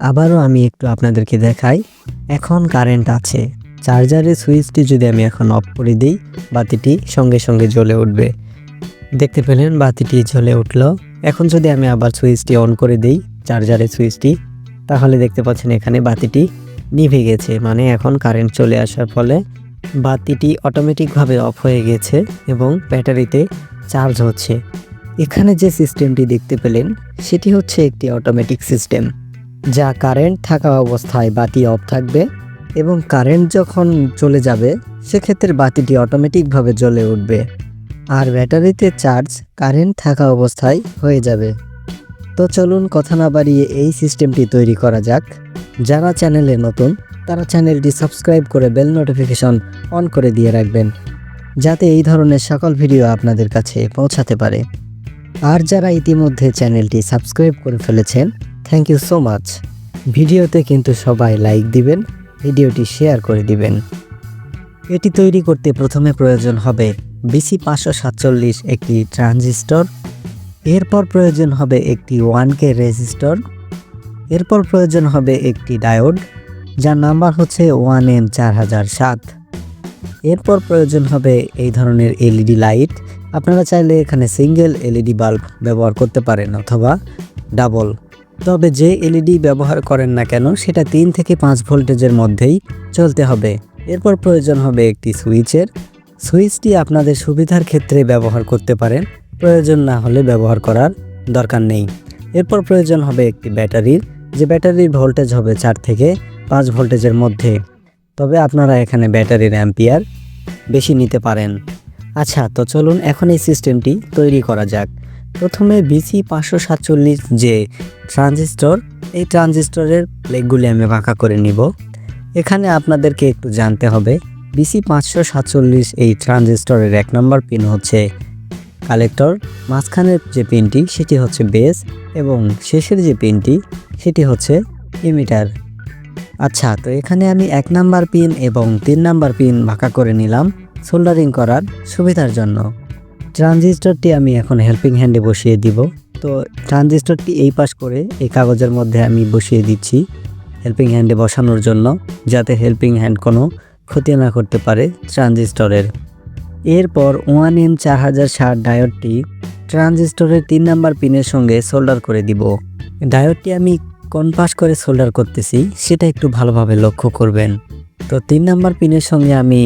আবারও আমি একটু আপনাদেরকে দেখাই। এখন কারেন্ট আছে। চার্জারের সুইচটি যদি আমি এখন অফ করে দিই, বাতিটি সঙ্গে সঙ্গে জ্বলে উঠবে। দেখতে পেলেন, বাতিটি জ্বলে উঠল। এখন যদি আমি আবার সুইচটি অন করে দিই চার্জারের সুইচটি তাহলে দেখতে পাচ্ছেন এখানে বাতিটি নিভে গেছে। মানে এখন কারেন্ট চলে আসার ফলে বাতিটি অটোমেটিকভাবে অফ হয়ে গেছে এবং ব্যাটারিতে চার্জ হচ্ছে। এখানে যে সিস্টেমটি দেখতে পেলেন, সেটি হচ্ছে একটি অটোমেটিক সিস্টেম যা কারেন্ট থাকা অবস্থায় বাতি অফ থাকবে এবং কারেন্ট যখন চলে যাবে, সেক্ষেত্রে বাতিটি অটোমেটিকভাবে জ্বলে উঠবে। আর ব্যাটারিতে চার্জ কারেন্ট থাকা অবস্থায় হয়ে যাবে। তো চলুন কথা না বাড়িয়ে এই সিস্টেমটি তৈরি করা যাক। যারা চ্যানেলে নতুন, তারা চ্যানেলটি সাবস্ক্রাইব করে বেল নোটিফিকেশন অন করে দিয়ে রাখবেন, যাতে এই ধরনের সকল ভিডিও আপনাদের কাছে পৌঁছাতে পারে। আর যারা ইতিমধ্যে চ্যানেলটি সাবস্ক্রাইব করে ফেলেছেন থ্যাংক ইউ সো মাচ ভিডিওতে কিন্তু সবাই লাইক দিবেন, ভিডিওটি শেয়ার করে দিবেন। এটি তৈরি করতে প্রথমে প্রয়োজন হবে বিসি পাঁচশো সাতচল্লিশ একটি ট্রানজিস্টর এরপর প্রয়োজন হবে একটি ওয়ান কে রেজিস্টর এরপর প্রয়োজন হবে একটি ডায়োড যার নাম্বার হচ্ছে ওয়ান এম চার হাজার সাত এরপর প্রয়োজন হবে এই ধরনের এলইডি লাইট আপনারা চাইলে এখানে সিঙ্গেল এলইডি বাল্ব ব্যবহার করতে পারেন অথবা ডাবল তবে যে এলইডি ব্যবহার করেন না কেন, সেটা তিন থেকে পাঁচ ভোল্টেজের মধ্যেই চলতে হবে। এরপর প্রয়োজন হবে একটি সুইচের। সুইচটি আপনাদের সুবিধার ক্ষেত্রে ব্যবহার করতে পারেন। প্রয়োজন না হলে ব্যবহার করার দরকার নেই। এরপর প্রয়োজন হবে একটি ব্যাটারির। যে ব্যাটারির ভোল্টেজ হবে চার থেকে পাঁচ ভোল্টেজের মধ্যে। তবে আপনারা এখানে ব্যাটারির অ্যাম্পিয়ার বেশি নিতে পারেন। আচ্ছা তো চলুন এখন এই সিস্টেমটি তৈরি করা যাক। প্রথমে বিসি পাঁচশো সাতচল্লিশ যে ট্রানজিস্টর, এই ট্রানজিস্টরের প্লেগগুলি আমি বাঁকা করে নিব। এখানে আপনাদেরকে একটু জানতে হবে বিসি পাঁচশো সাতচল্লিশ এই ট্রানজিস্টরের এক নম্বর পিন হচ্ছে কালেক্টর। মাঝখানের যে পিনটি, সেটি হচ্ছে বেস এবং শেষের যে পিনটি, সেটি হচ্ছে ইমিটার। আচ্ছা তো এখানে আমি এক নাম্বার পিন এবং তিন নাম্বার পিন ভাঁকা করে নিলাম, সোল্ডারিং করার সুবিধার জন্য। ট্রানজিস্টরটি আমি এখন হেল্পিং হ্যান্ডে বসিয়ে দিব। তো ট্রানজিস্টরটি এই পাশ করে এই কাগজের মধ্যে আমি বসিয়ে দিচ্ছি হেল্পিং হ্যান্ডে বসানোর জন্য, যাতে হেল্পিং হ্যান্ড কোনো ক্ষতি না করতে পারে ট্রানজিস্টরের। এরপর ওয়ান এম চার হাজার ষাট ডায়োডটি ট্রানজিস্টরের তিন নাম্বার পিনের সঙ্গে সোল্ডার করে দিব। ডায়োডটি আমি কোন পাশ করে সোল্ডার করতেছি, সেটা একটু ভালোভাবে লক্ষ্য করবেন। তো তিন নাম্বার পিনের সঙ্গে আমি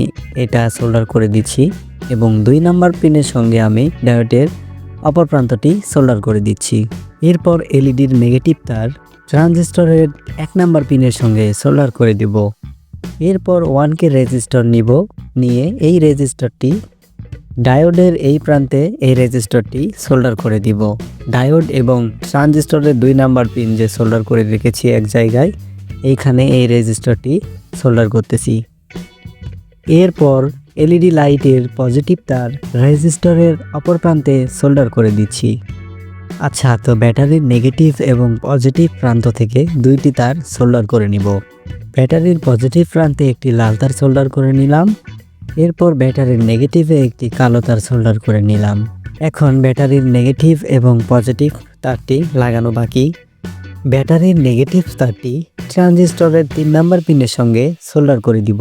এটা সোল্ডার করে দিচ্ছি। এবং দুই নাম্বার পিনের সঙ্গে আমি ডায়োডের অপর প্রান্তটি সোল্ডার করে দিচ্ছি। এরপর এলইডির নেগেটিভ তার ট্রানজিস্টরের এক নাম্বার পিনের সঙ্গে সোল্ডার করে দিব। এরপর ওয়ান কে রেজিস্টর নিব, নিয়ে এই রেজিস্টারটি ডায়োডের এই প্রান্তে এই রেজিস্টারটি সোল্ডার করে দিব। ডায়োড এবং ট্রানজিস্টরের দুই নাম্বার পিন যে সোল্ডার করে রেখেছি এক জায়গায়, এইখানে এই রেজিস্টারটি সোল্ডার করতেছি। এরপর এলইডি লাইটের পজিটিভ তার রেজিস্টরের অপর প্রান্তে সোল্ডার করে দিচ্ছি। আচ্ছা তো ব্যাটারির নেগেটিভ এবং পজিটিভ প্রান্ত থেকে দুইটি তার সোল্ডার করে নিব। ব্যাটারির পজিটিভ প্রান্তে একটি লাল তার সোল্ডার করে নিলাম। এরপর ব্যাটারির নেগেটিভে একটি কালো তার সোল্ডার করে নিলাম। এখন ব্যাটারির নেগেটিভ এবং পজিটিভ তারটি লাগানো বাকি। ব্যাটারির নেগেটিভ তারটি ট্রানজিস্টরের তিন নাম্বার পিনের সঙ্গে সোল্ডার করে দিব।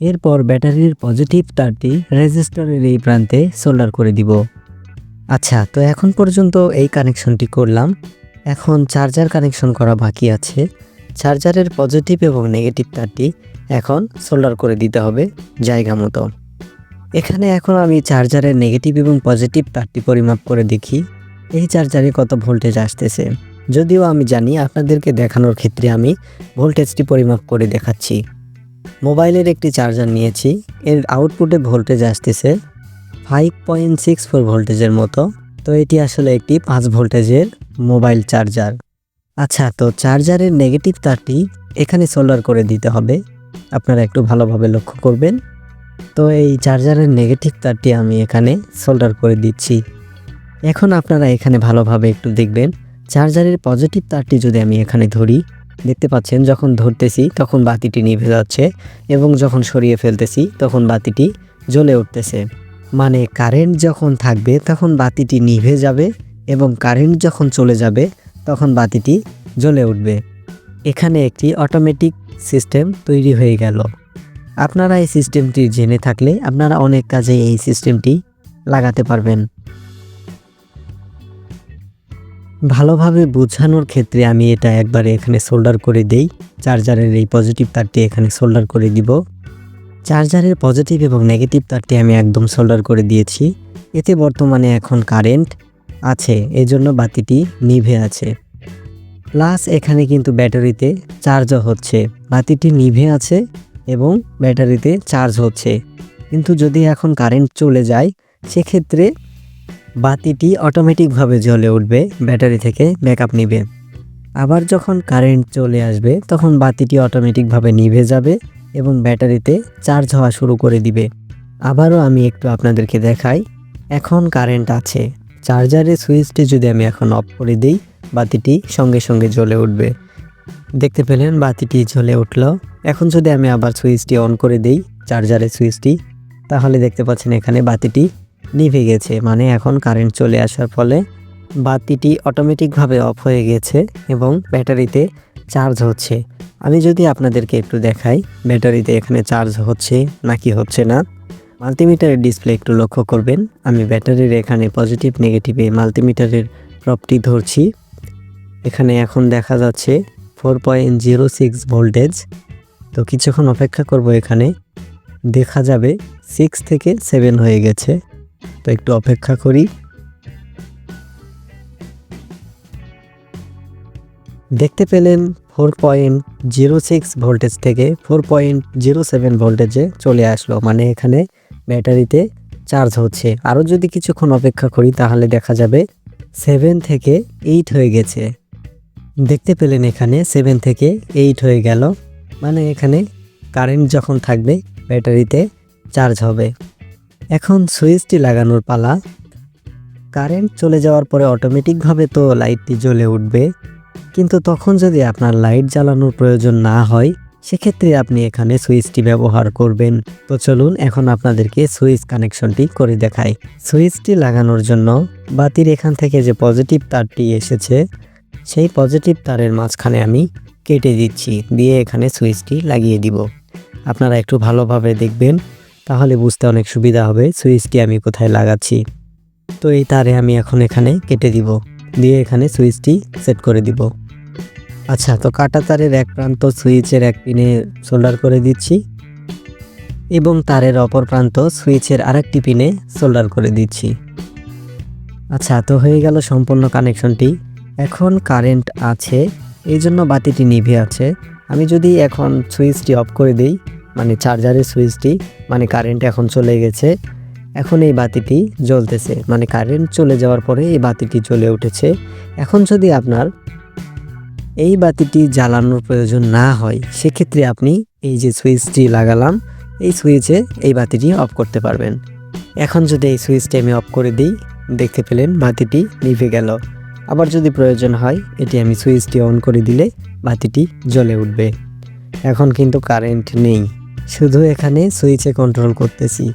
এরপর ব্যাটারির পজিটিভ তারটি রেজিস্টরের এই প্রান্তে সোল্ডার করে দিব। আচ্ছা তো এখন পর্যন্ত এই কানেকশনটি করলাম। এখন চার্জার কানেকশন করা বাকি আছে। চার্জারের পজিটিভ এবং নেগেটিভ তারটি এখন সোল্ডার করে দিতে হবে জায়গা মতো। এখানে এখন আমি চার্জারের নেগেটিভ এবং পজিটিভ তারটি পরিমাপ করে দেখি। এই চার্জারে কত ভোল্টেজ আসতেছে? যদিও আমি জানি আপনাদেরকে দেখানোর ক্ষেত্রে আমি ভোল্টেজটি পরিমাপ করে দেখাচ্ছি। মোবাইলের একটি চার্জার নিয়েছি। এর আউটপুটে ভোল্টেজ আসতেছে ফাইভ পয়েন্ট সিক্স ফোর ভোল্টেজের মতো। তো এটি আসলে একটি পাঁচ ভোল্টেজের মোবাইল চার্জার আচ্ছা তো চার্জারের নেগেটিভ তারটি এখানে সোল্ডার করে দিতে হবে। আপনারা একটু ভালোভাবে লক্ষ্য করবেন। তো এই চার্জারের নেগেটিভ তারটি আমি এখানে সোল্ডার করে দিচ্ছি। এখন আপনারা এখানে ভালোভাবে একটু দেখবেন। চার্জারের পজিটিভ তারটি যদি আমি এখানে ধরি দেখতে পাচ্ছেন, যখন ধরতেছি তখন বাতিটি নিভে যাচ্ছে এবং যখন সরিয়ে ফেলতেছি তখন বাতিটি জ্বলে উঠতেছে। মানে কারেন্ট যখন থাকবে তখন বাতিটি নিভে যাবে এবং কারেন্ট যখন চলে যাবে তখন বাতিটি জ্বলে উঠবে। এখানে একটি অটোমেটিক সিস্টেম তৈরি হয়ে গেল। আপনারা এই সিস্টেমটি জেনে থাকলে আপনারা অনেক কাজে এই সিস্টেমটি লাগাতে পারবেন। ভালোভাবে বোঝানোর ক্ষেত্রে আমি এটা একবারে এখানে সোল্ডার করে দেই। চার্জারের এই পজিটিভ তারটি এখানে সোল্ডার করে দিব। চার্জারের পজিটিভ এবং নেগেটিভ তারটি আমি একদম সোল্ডার করে দিয়েছি। এতে বর্তমানে এখন কারেন্ট আছে, এজন্য বাতিটি নিভে আছে। প্লাস এখানে কিন্তু ব্যাটারিতে চার্জও হচ্ছে। বাতিটি নিভে আছে এবং ব্যাটারিতে চার্জ হচ্ছে। কিন্তু যদি এখন কারেন্ট চলে যায়, সেক্ষেত্রে বাতিটি অটোমেটিকভাবে জ্বলে উঠবে, ব্যাটারি থেকে ব্যাকআপ নিবে। আবার যখন কারেন্ট চলে আসবে, তখন বাতিটি অটোমেটিকভাবে নিভে যাবে এবং ব্যাটারিতে চার্জ হওয়া শুরু করে দিবে। আবারও আমি একটু আপনাদেরকে দেখাই, এখন কারেন্ট আছে। চার্জারের সুইচটি যদি আমি এখন অফ করে দিই, বাতিটি সঙ্গে সঙ্গে জ্বলে উঠবে। দেখতে পেলেন বাতিটি জ্বলে উঠল। এখন যদি আমি আবার সুইচটি অন করে দিই, চার্জারের সুইচটি, তাহলে দেখতে পাচ্ছেন এখানে বাতিটি নিভে গেছে। মানে এখন কারেন্ট চলে আসার ফলে বাতিটি অটোমেটিকভাবে অফ হয়ে গেছে এবং ব্যাটারিতে চার্জ হচ্ছে। আমি যদি আপনাদেরকে একটু দেখাই, ব্যাটারিতে এখানে চার্জ হচ্ছে নাকি হচ্ছে না? মাল্টিমিটারের ডিসপ্লে একটু লক্ষ্য করবেন। আমি ব্যাটারির এখানে পজিটিভ নেগেটিভে মাল্টিমিটারের প্রপটি ধরছি। এখানে এখন দেখা যাচ্ছে four point zero six voltage তো কিছুক্ষণ অপেক্ষা করব এখানে। দেখা যাবে সিক্স থেকে সেভেন হয়ে গেছে। তো একটু অপেক্ষা করি। দেখতে পেলেন four point zero six voltage থেকে ফোর পয়েন্ট জিরো সেভেন ভোল্টেজে চলে আসলো মানে এখানে ব্যাটারিতে চার্জ হচ্ছে। আরও যদি কিছুক্ষণ অপেক্ষা করি তাহলে দেখা যাবে সেভেন থেকে এইট হয়ে গেছে। দেখতে পেলেন এখানে সেভেন থেকে এইট হয়ে গেল মানে এখানে কারেন্ট যখন থাকবে ব্যাটারিতে চার্জ হবে। এখন সুইচটি লাগানোর পালা। কারেন্ট চলে যাওয়ার পরে অটোমেটিকভাবে তো লাইটটি জ্বলে উঠবে। কিন্তু তখন যদি আপনার লাইট জ্বালানোর প্রয়োজন না হয়, সেক্ষেত্রে আপনি এখানে সুইচটি ব্যবহার করবেন। তো চলুন এখন আপনাদেরকে সুইচ কানেকশনটি করে দেখাই। সুইচটি লাগানোর জন্য বাতির এখান থেকে যে পজিটিভ তারটি এসেছে, সেই পজিটিভ তারের মাঝখানে আমি কেটে দিচ্ছি, দিয়ে এখানে সুইচটি লাগিয়ে দিব। আপনারা একটু ভালোভাবে দেখবেন। তাহলে বুঝতে অনেক সুবিধা হবে। সুইচটি আমি কোথায় লাগাচ্ছি? তো এই তারে আমি এখন এখানে কেটে দিব। দিয়ে এখানে সুইচটি সেট করে দিব। আচ্ছা তো কাটা তারের এক প্রান্ত সুইচের এক পিনে সোল্ডার করে দিচ্ছি এবং তারের অপর প্রান্ত সুইচের আরেকটি পিনে সোল্ডার করে দিচ্ছি। আচ্ছা তো হয়ে গেল সম্পূর্ণ কানেকশনটি। এখন কারেন্ট আছে এই জন্য বাতিটি নিভে আছে। আমি যদি এখন সুইচটি অফ করে দিই মানে চার্জারের সুইচটি মানে কারেন্ট এখন চলে গেছে। এখন এই বাতিটি জ্বলতেছে মানে কারেন্ট চলে যাওয়ার পরে এই বাতিটি জ্বলে উঠেছে। এখন যদি আপনার এই বাতিটি জ্বালানোর প্রয়োজন না হয়, সেক্ষেত্রে আপনি এই যে সুইচটি লাগালাম, এই সুইচে এই বাতিটি অফ করতে পারবেন। এখন যদি এই সুইচটি আমি অফ করে দিই, দেখতে পেলেন বাতিটি নিভে গেল। আবার যদি প্রয়োজন হয়, এটি আমি সুইচটি অন করে দিলে বাতিটি জ্বলে উঠবে। এখন কিন্তু কারেন্ট নেই। শুধু এখানে সুইচে কন্ট্রোল করতেছি।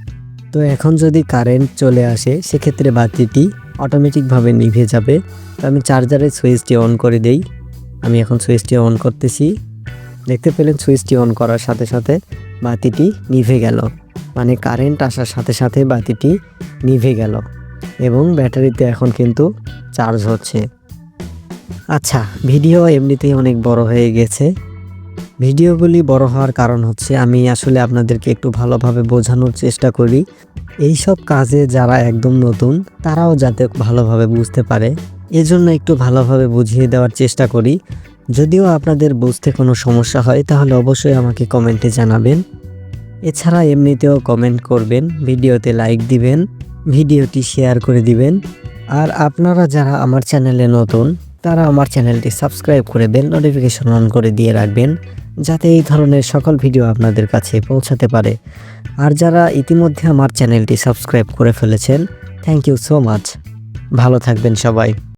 তো এখন যদি কারেন্ট চলে আসে, সেক্ষেত্রে বাতিটি অটোমেটিকভাবে নিভে যাবে। তো আমি চার্জারের সুইচটি অন করে দেই। আমি এখন সুইচটি অন করতেছি। দেখতে পেলেন সুইচটি অন করার সাথে সাথে বাতিটি নিভে গেল। মানে কারেন্ট আসার সাথে সাথে বাতিটি নিভে গেল। এবং ব্যাটারিতে এখন কিন্তু চার্জ হচ্ছে। আচ্ছা ভিডিও এমনিতেই অনেক বড় হয়ে গেছে। ভিডিওগুলি বড় হওয়ার কারণ হচ্ছে আমি আসলে আপনাদেরকে একটু ভালোভাবে বোঝানোর চেষ্টা করি। এই সব কাজে যারা একদম নতুন, তারাও যাতে ভালোভাবে বুঝতে পারে। এজন্য একটু ভালোভাবে বুঝিয়ে দেওয়ার চেষ্টা করি। যদিও আপনাদের বুঝতে কোনো সমস্যা হয়, তাহলে অবশ্যই আমাকে কমেন্টে জানাবেন। এছাড়া এমনিতেও কমেন্ট করবেন, ভিডিওতে লাইক দিবেন, ভিডিওটি শেয়ার করে দিবেন। আর আপনারা যারা আমার চ্যানেলে নতুন, তারা আমার চ্যানেলটি সাবস্ক্রাইব করে বেল নোটিফিকেশন অন করে দিয়ে রাখবেন। যাতে এই ধরনের সকল ভিডিও আপনাদের কাছে পৌঁছাতে পারে। আর যারা ইতিমধ্যে আমার চ্যানেলটি সাবস্ক্রাইব করে ফেলেছেন থ্যাংক ইউ সো মাচ ভালো থাকবেন সবাই।